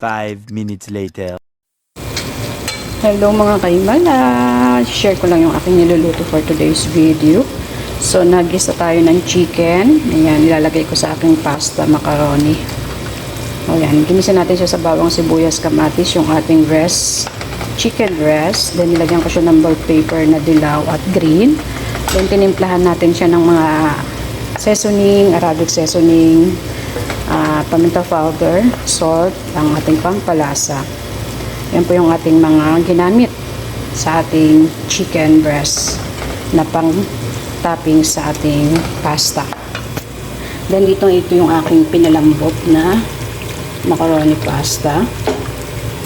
Five minutes later. Hello mga kaimala! Share ko lang yung aking niluluto for today's video. So, nagisa tayo ng chicken. Ayan, nilalagay ko sa aking pasta macaroni. O yan, ginisa natin siya sa bawang sibuyas kamatis, yung ating breast, chicken breast. Then, nilagyan ko siya ng bell paper na dilaw at green. Then, tinimplahan natin siya ng mga seasoning, Arabic seasoning, ah, paminta powder, salt, ang ating pampalasa. Yan po yung ating mga ginamit sa ating chicken breast na pang topping sa ating pasta. Then dito ito yung aking pinalambot na macaroni pasta.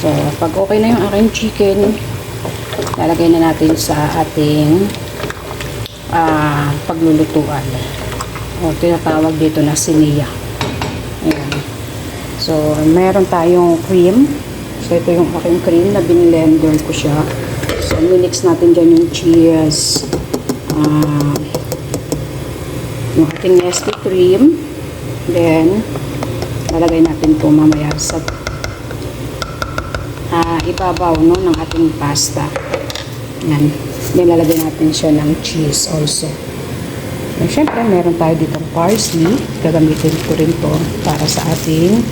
So pag okay na yung aking chicken, lalagay na natin sa ating ah, paglulutuan. O tinatawag dito na siniya. So meron tayong cream. So, ito yung aking cream na binlender ko siya. So, minix natin dyan yung cheese. ah yung ating Nestle cream. Then, lalagay natin po mamaya sa ah ibabaw no, ng ating pasta. Yan. Then, lalagay natin siya ng cheese also. And syempre, meron tayo ditong parsley. Gagamitin ko rin to para sa ating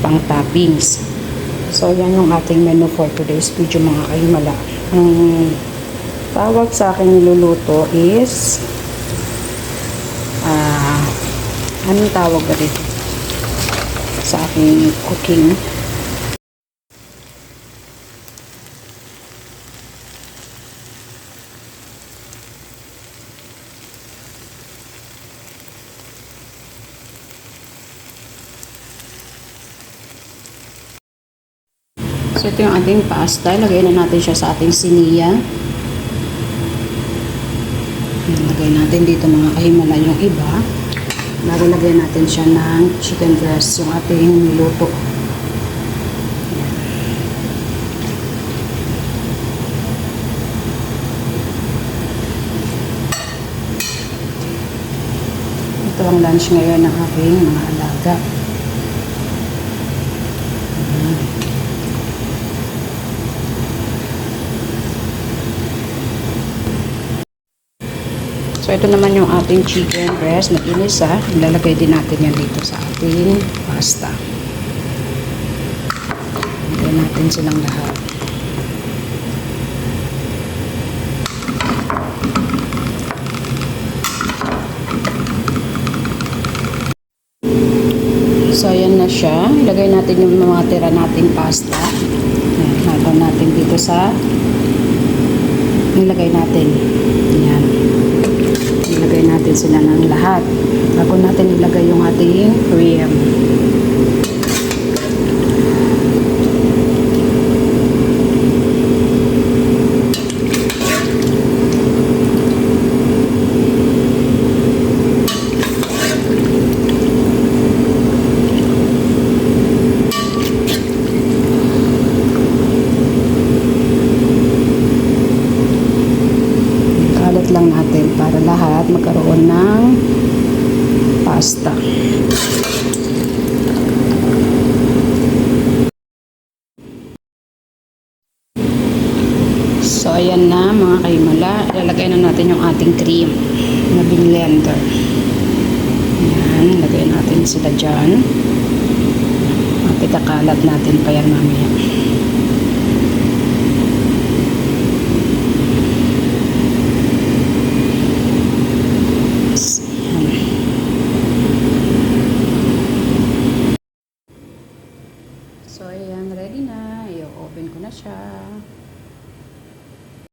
pang toppings. So, yan yung ating menu for today's video mga kaimala. Ang tawag sa akin niluluto is ah anong tawag ba dito? Sa aking cooking. So, ito yung ating pasta. Lagay na natin siya sa ating siniya. Lagay natin dito mga kahimala yung iba. Bago lagay natin siya ng chicken breast, yung ating niluto. Ito ang lunch ngayon ng aking mga alaga. So, ito naman yung ating chicken breast na inisa. Ilalagay din natin yan dito sa ating pasta. Lagyan natin silang lahat. So, ayan na siya. Ilagay natin yung mga tira nating pasta. Ayan, natin dito sa nilagay natin. Natin sila ng lahat. Bago natin ilagay yung ating cream. Kalat lang natin para lahat magkaroon ng pasta. So, ayan na mga kaimala. Ilalagay na natin yung ating cream na binlender. Ayan, lagay natin sila dyan. At ikakalat natin pa yan mamaya.